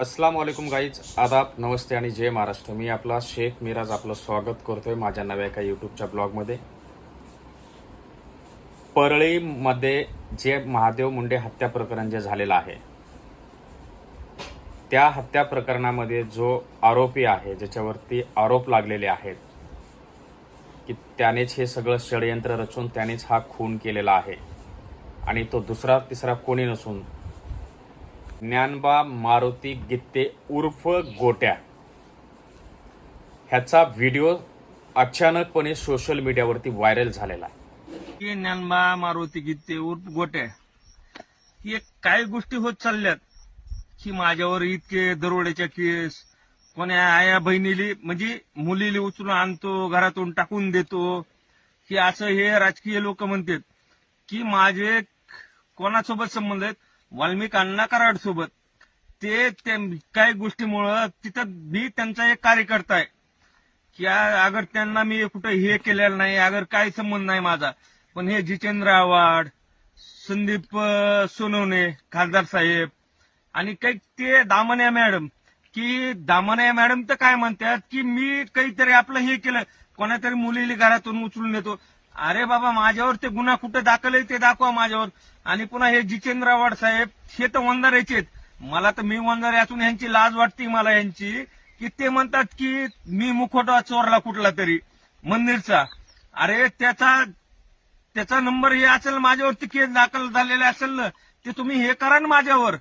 अस्सलाम वालेकुम गाईज आदाब नमस्ते आणि जय महाराष्ट्र. मी आपला शेख मिराज आपलं स्वागत करतोय माझ्या नव्या एका यूट्यूबच्या ब्लॉगमध्ये. परळीमध्ये जे महादेव मुंडे हत्या प्रकरण जे झालेलं आहे त्या हत्या प्रकरणामध्ये जो आरोपी आहे ज्याच्यावरती आरोप लागलेले आहेत की त्यानेच हे सगळं षडयंत्र रचून त्यानेच हा खून केलेला आहे. आणि तो दुसरा तिसरा कोणी नसून ज्ञानबा मारुती गित्ते उर्फ गोट्या. ह्याचा व्हिडिओ अचानकपणे सोशल मीडियावरती व्हायरल झालेला आहे. की ज्ञानबा मारुती गीते उर्फ गोट्या. हे एक काही गोष्टी होत चालल्यात? की माझ्यावर इतके दरोड्याच्या केस. कोण्या आया बहिणीली म्हणजे मुलीली उचलून आणतो घरातून टाकून देतो. की असं हे राजकीय लोक म्हणतात की माझे कोणासोबत संबंध आहेत? वाल्मिक अण्णा कराड सोबत ते काही गोष्टीमुळं तिथं मी त्यांचा एक कार्यकर्ता आहे. की अगर त्यांना मी कुठं हे केलेलं नाही अगर काय संबंध नाही माझा. पण हे जितेंद्र आव्हाड संदीप सोनवणे खासदार साहेब आणि काही ते दामन्या मॅडम. की दामन्या मॅडम तर काय म्हणतात की मी काहीतरी आपलं हे केलं कोणातरी मुलीला घरातून उचलून नेतो. अरे बाबा माझ्यावर ते गुन्हा कुठे दाखल आहे ते दाखवा माझ्यावर. आणि पुन्हा हे जितेंद्र आव्हाड साहेब हे तर वंदाराचे आहेत. मला तर मी वंदारे असून यांची लाज वाटते मला यांची की ते म्हणतात की मी मुखोटा चोरला कुठला तरी मंदिरचा. अरे त्याचा त्याचा नंबर हे असेल माझ्यावरती केस दाखल झालेले असेल ना ते तुम्ही हे करा ना माझ्यावर.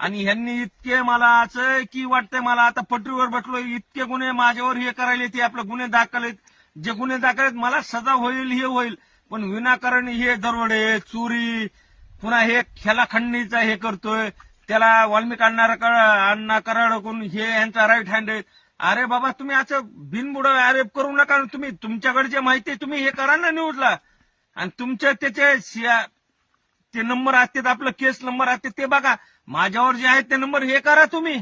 आणि ह्यांनी इतके मला असं की वाटतंय मला आता पटरीवर बसलो इतके गुन्हे माझ्यावर हे करायले ते आपले गुन्हे दाखल आहेत जे गुन्हे दाखल आहेत मला सजा होईल हे होईल. पण विनाकारण हे दरोडे चोरी पुन्हा हे खेला खंडणीचा हे करतोय. त्याला वाल्मिक अण्णा कराडकून हे यांचा राईट हँड आहे. अरे बाबा तुम्ही असं बिनबुड आरोप करू नका तुम्ही तुमच्याकडे जे माहिती तुम्ही हे करा ना न्यूजला आणि तुमच्या त्याचे ते नंबर असतात आपलं केस नंबर असते ते बघा. माझ्यावर जे आहेत ते नंबर हे करा तुम्ही.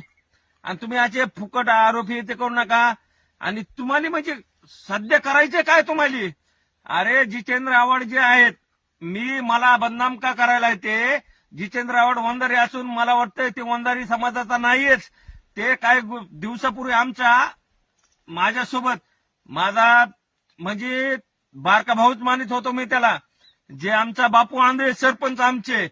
आणि तुम्ही असे फुकट आरोप हे ते करू नका. आणि तुम्हाला म्हणजे सध्या करायचे काय तुम्हाला? अरे जितेंद्र आव्हाड जे आहेत मी मला बदनाम का करायला येते जितेंद्र आव्हाड वंदारी असून मला वाटतंय ते वंदारी समाजाचा नाहीयेच. ते काय दिवसापूर्वी आमच्या माझ्यासोबत माझा म्हणजे बारका भाऊच मानित होतो मी त्याला. जे आमचा बापू आंधळे सरपंच आमचे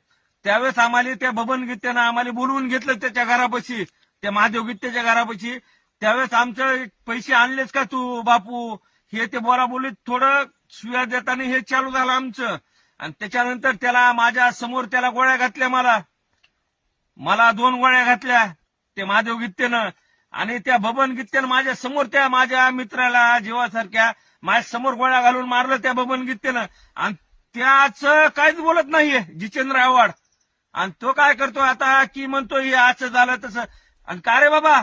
त्यावेळेस आम्हाला त्या बबन गीतेनं आम्हाला बोलवून घेतलं त्याच्या घरापाशी त्या महादेव गीतेच्या घरापाशी. त्यावेळेस आमचे पैसे आणलेच का तू बापू? हे ते बोरा बोलीत थोडं सुया देताना हे चालू झालं आमचं. आणि त्याच्यानंतर त्याला माझ्यासमोर त्याला गोळ्या घातल्या मला. मला दोन गोळ्या घातल्या ते महादेव गित्तेनं आणि त्या बबन गित्तेनं माझ्यासमोर त्या माझ्या मित्राला जीवासारख्या माझ्यासमोर गोळ्या घालून मारलं त्या बबन गित्तेनं आणि त्याच काहीच बोलत नाहीये जितेंद्र आव्हाड. आणि तो काय करतो आता की म्हणतो हे असं झालं तसं. आणि का रे बाबा?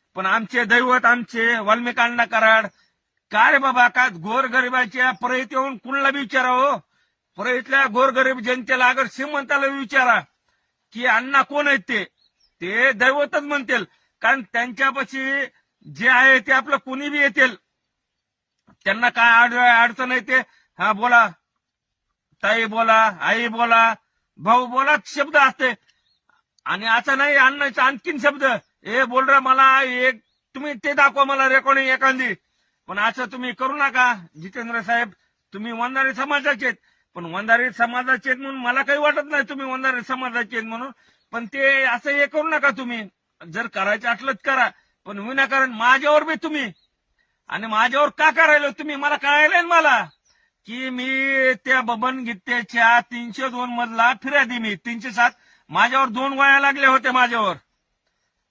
पण आमचे दैवत आमचे वाल्मिकांना कराड काय रे बाबा का गोरगरिबाच्या परळीत येऊन कुणाला बी विचारा हो? परळीतल्या गोरगरीब जनतेला अगर श्रीमंताला विचारा की अण्णा कोण आहेत ते? ते दैवतच म्हणतील. कारण त्यांच्यापाशी जे आहे ते आपलं कुणी बी येतील. त्यांना काय अड अडचण येते हा बोला. ताई बोला आई बोला भाऊ बोला शब्द असते. आणि असं नाही अण्णाचा आणखीन शब्द. हे बोल रे मला एक तुम्ही ते दाखवा मला रेकॉर्डिंग एखादी. पण असं तुम्ही करू नका जितेंद्र साहेब. तुम्ही वंधारी समाजाचे पण वंधारी समाजाचे आहेत म्हणून मला काही वाटत नाही तुम्ही वंधारी समाजाचे आहेत म्हणून. पण ते असं हे करू नका तुम्ही. जर करायचं असलं तर करा पण विनाकारण माझ्यावर बी तुम्ही. आणि माझ्यावर का करायला तुम्ही मला कळायला मला. की मी त्या बबन गीतेच्या तीनशे दोन मधला फिर्यादी मी तीनशे सात. माझ्यावर दोन वया लागल्या होत्या माझ्यावर.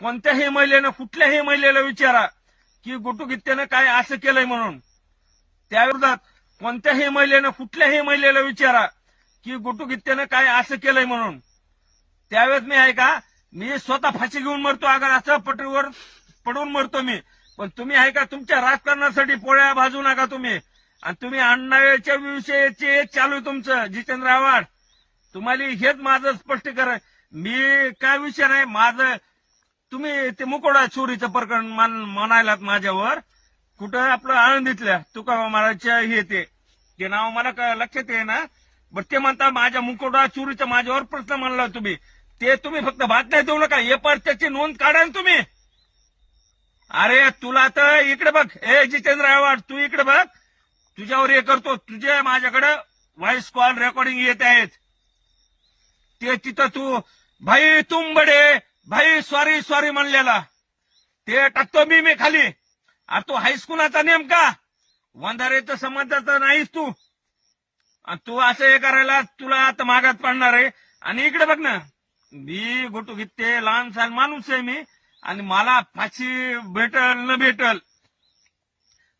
कोणत्याही महिलेनं कुठल्याही महिलेला विचारा की गुटुगित्त्यानं काय असं केलंय म्हणून. त्याविरोधात कोणत्याही महिलेनं कुठल्याही महिलेला विचारा की गुटुगित्त्यानं काय असं केलंय म्हणून. त्यावेळेस मी आहे का मी स्वतः फाशी घेऊन मरतो अगर असं पटरीवर पडून मरतो मी. पण तुम्ही आहे का तुमच्या राजकारणासाठी पोळ्या भाजू नका तुम्ही. आणि तुम्ही अण्णाच्या विषयीचे चालू आहे तुमचं जितेंद्र आव्हाड. तुम्हाला हेच माझं स्पष्टीकरण. मी काय विषय नाही माझं तुम्ही ते मुकोडा चोरीचं प्रकरण मान म्हणायलात माझ्यावर. कुठं? आपलं आनंदीतल्या तुका महाराजच्या हे ते. ते नाव मला लक्षात ये ना बट ते म्हणता माझ्या मुकोडा चोरीचा माझ्यावर प्रश्न मानला तुम्ही. ते तुम्ही फक्त बातम्या देऊ नका. हे पर त्याची नोंद काढा ना तुम्ही. अरे तुला तर इकडे बघ. ए जितेंद्र आव्हाड तू इकडे बघ. तुझ्यावर हे करतो. तुझे माझ्याकडे व्हॉइस कॉल रेकॉर्डिंग येत आहेत. ते तिथं तू भाई तुम बडे भाई सॉरी सॉरी म्हणलेला. ते टाकतो मी मी खाली. अरे तू हायस्कूलाचा नेमका. वंधारेचं समाजाचा नाहीस तू. तू असं हे करायला तुला आता मागात पडणार आहे. आणि इकडे बघ ना. मी गोटू घेते लहान सहान माणूस आहे मी. आणि मला फाशी भेटल न भेटल.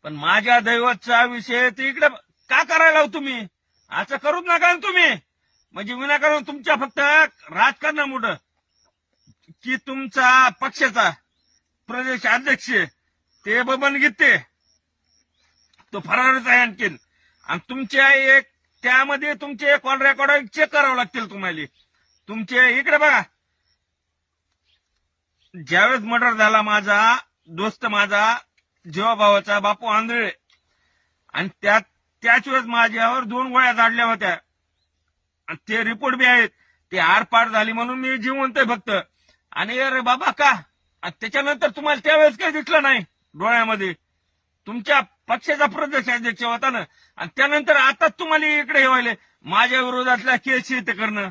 पण माझ्या दैवतचा विषय ते इकडे का करायला हो तुम्ही? असं करूच नका तुम्ही. म्हणजे विनाकारण तुमच्या फक्त राजकारणामुळं की तुमचा पक्षाचा प्रदेश अध्यक्ष ते बबन गीते तो फरारच आहे आणखीन. आणि तुमच्या एक त्यामध्ये तुमचे कॉल रेकॉर्ड चेक करावं लागतील तुम्हाला. तुमचे इकडे बघा. ज्यावेळेस मर्डर झाला माझा दोस्त माझा जीवाभावाचा बापू आंधळे आणि त्यात त्याच वेळेस माझ्यावर दोन गोळ्या झाडल्या होत्या. आणि ते रिपोर्ट बी आहेत. ते आरपार झाली म्हणून मी जिवंत फक्त. आणि अरे बाबा का? त्याच्यानंतर तुम्हाला त्यावेळेस काही दिसलं नाही डोळ्यामध्ये. तुमच्या पक्षाचा प्रदेश अध्यक्ष होता ना. आणि त्यानंतर आताच तुम्हाला इकडे हे व्हायले. माझ्या विरोधातल्या केस येते करणं.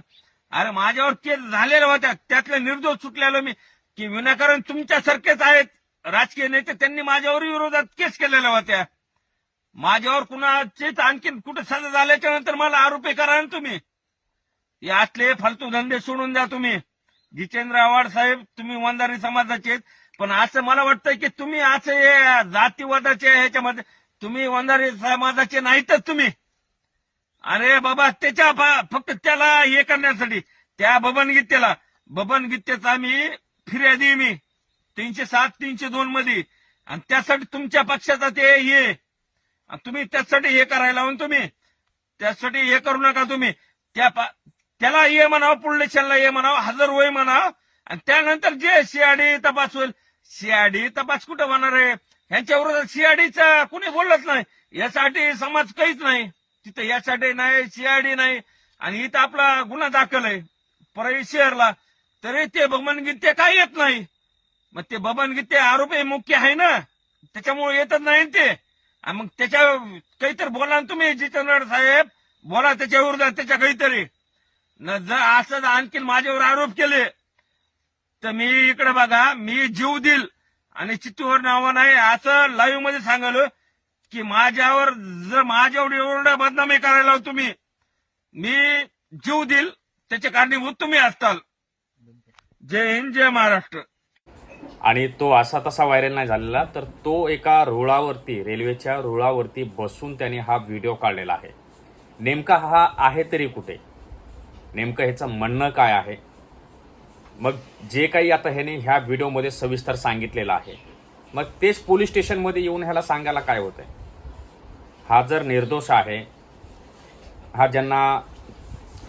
अरे माझ्यावर केस झालेल्या होत्या. त्यातल्या निर्दोष सुटलेलो मी. की विनाकारण तुमच्यासारखेच आहेत राजकीय नेते त्यांनी माझ्यावर विरोधात केस केलेल्या होत्या. माझ्यावर कुणाचेच आणखीन कुठे सजा झाल्याच्यानंतर मला आरोपी करा ना तुम्ही. यातले फालतू धंदे सोडून द्या तुम्ही. जितेंद्र आव्हाड साहेब तुम्ही वंधारी समाजाचे पण असं मला वाटतं की तुम्ही असं हे जातीवादाचे ह्याच्यामध्ये. तुम्ही वंधारी समाजाचे नाहीतच तुम्ही. अरे बाबा त्याच्या फक्त त्याला हे करण्यासाठी त्या बबन गीतेला. बबन गीतेचा मी फिर्यादी मी. तीनशे सात तीनशे दोन मध्ये. आणि त्यासाठी तुमच्या पक्षाचा ते हे. तुम्ही त्यासाठी हे करायला लावून तुम्ही. त्यासाठी हे करू नका तुम्ही. त्या पा- त्याला ये म्हणावं पुढलेशांना ये म्हणावं हजर होय म्हणावं. आणि त्यानंतर जे सीआयडी तपास होईल सीआयडी तपास कुठं होणार आहे? ह्यांच्या विरोधात सीआयडीचा कुणी बोलत नाही यासाठी समाज काहीच नाही. तिथं यासाठी नाही सीआयडी नाही. आणि इथं आपला गुन्हा दाखल आहे परळी शहरला. तरी ते बबन गीते काय येत नाही? मग ते बबनगीते आरोपी मुख्य आहे ना? त्याच्यामुळे येतच नाही ते. मग त्याच्या काहीतरी बोला ना तुम्ही जितेंद्र साहेब. बोला त्याच्या विरोधात त्याच्या काहीतरी. न जर असं आणखीन माझ्यावर आरोप केले. तर मी इकडे बघा मी जीव देईल आणि चित्तूवर नावं नाही असं लाईव्हमध्ये सांगालो की माझ्यावर जर माझ्यावर एवढं बदनामी करायला तुम्ही. मी जीव देईल त्याचे कारणीभूत तुम्ही असताल. जय हिंद जय महाराष्ट्र. आणि तो असा तसा व्हायरल नाही झालेला तर तो एका रुळावरती रेल्वेच्या रुळावरती बसून त्याने हा व्हिडिओ काढलेला आहे. नेमका हा आहे तरी कुठे? नेमकं ह्याचं म्हणणं काय आहे? मग जे काही आता ह्याने ह्या व्हिडिओमध्ये सविस्तर सांगितलेलं आहे मग तेच पोलीस स्टेशनमध्ये येऊन ह्याला सांगायला काय होतंय? हा जर निर्दोष आहे हा ज्यांना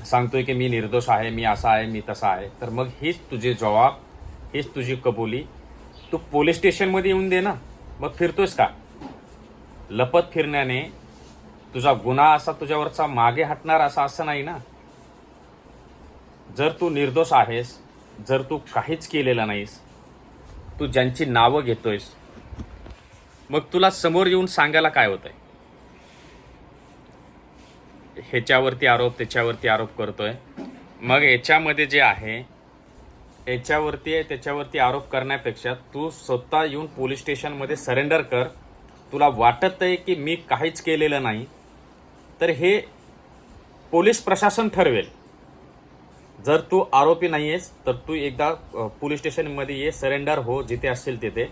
सांगतोय की मी निर्दोष आहे मी असा आहे मी तसा आहे तर मग हीच तुझे जबाब हीच तुझी कबुली. तू पोलीस स्टेशनमध्ये येऊन दे ना मग फिरतोयस का? लपत फिरण्याने तुझा गुन्हा असा तुझ्यावरचा मागे हटणार असा असं नाही ना? जर तू निर्दोष आहेस जर तू काहीच केलेलं नाहीस तू ज्यांची नावं घेतोयस मग तुला समोर येऊन सांगायला काय होतंय? ह्याच्यावरती आरोप त्याच्यावरती आरोप करतोय. मग याच्यामध्ये जे आहे याच्यावरती आहे त्याच्यावरती आरोप करण्यापेक्षा तू स्वतः येऊन पोलीस स्टेशनमध्ये सरेंडर कर. तुला वाटत आहे की मी काहीच केलेलं नाही. तर हे पोलीस प्रशासन ठरवेल. जर तू आरोपी नाही आहेस तर तू एकदा पोलीस स्टेशनमध्ये ये सरेंडर हो जिथे असतील तिथे.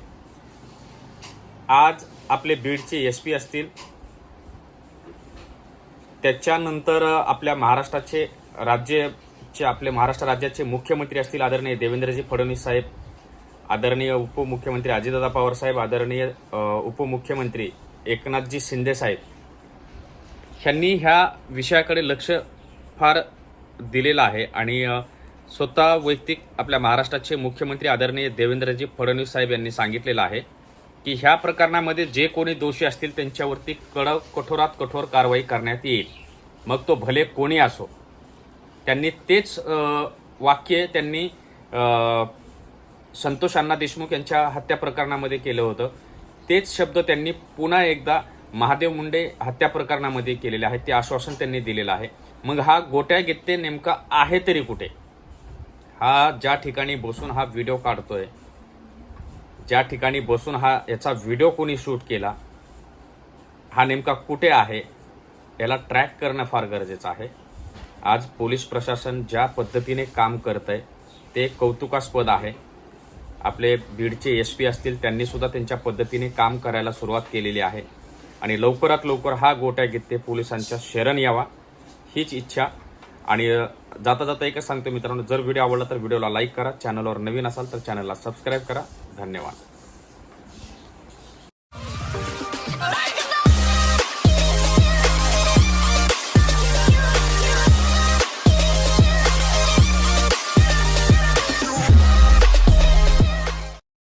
आज आपले बीडचे एस पी असतील. त्याच्यानंतर आपल्या महाराष्ट्राचे राज्याचे आपले महाराष्ट्र राज्याचे मुख्यमंत्री असतील आदरणीय देवेंद्रजी फडणवीस साहेब आदरणीय उपमुख्यमंत्री अजितदादा पवार साहेब आदरणीय उपमुख्यमंत्री एकनाथजी शिंदे साहेब. ह्यांनी ह्या विषयाकडे लक्ष फार दिलेला आहे. आणि स्वतः वैयक्तिक आपल्या महाराष्ट्राचे मुख्यमंत्री आदरणीय देवेंद्रजी फडणवीस साहेब यांनी सांगितलेलं आहे की ह्या प्रकरणामध्ये जे कोणी दोषी असतील त्यांच्यावरती कडक कठोरात कठोर कारवाई करण्यात येईल. मग तो भले कोणी असो त्यांनी तेच वाक्य त्यांनी संतोष अण्णा देशमुख यांच्या हत्या प्रकरणामध्ये केलं होतं. तेच शब्द त्यांनी पुन्हा एकदा महादेव मुंडे हत्या प्रकरणामध्ये केलेले आहेत ते आश्वासन त्यांनी दिलेलं आहे. मग हा गोट्या गित्ते नेमका आहे तरी कुठे? हा ज्या ठिकाणी बसून हा व्हिडिओ काढतोय ज्या ठिकाणी बसून हा याचा व्हिडिओ कोणी शूट केला हा नेमका कुठे आहे याला ट्रॅक करणं फार गरजेचं आहे. आज पोलीस प्रशासन ज्या पद्धतीने काम करत आहे ते कौतुकास्पद आहे. आपले बीडचे एस पी असतील त्यांनीसुद्धा त्यांच्या पद्धतीने काम करायला सुरुवात केलेली आहे. आणि लवकरात लवकर हा गोट्या गित्ते पोलिसांच्या शरण यावा. हीच इच्छा. आणि जाता जाता एकच सांगतो मित्रांनो जर व्हिडिओ आवडला तर व्हिडिओला लाईक करा चॅनलवर नवीन असाल तर चॅनलला सबस्क्राईब करा. धन्यवाद.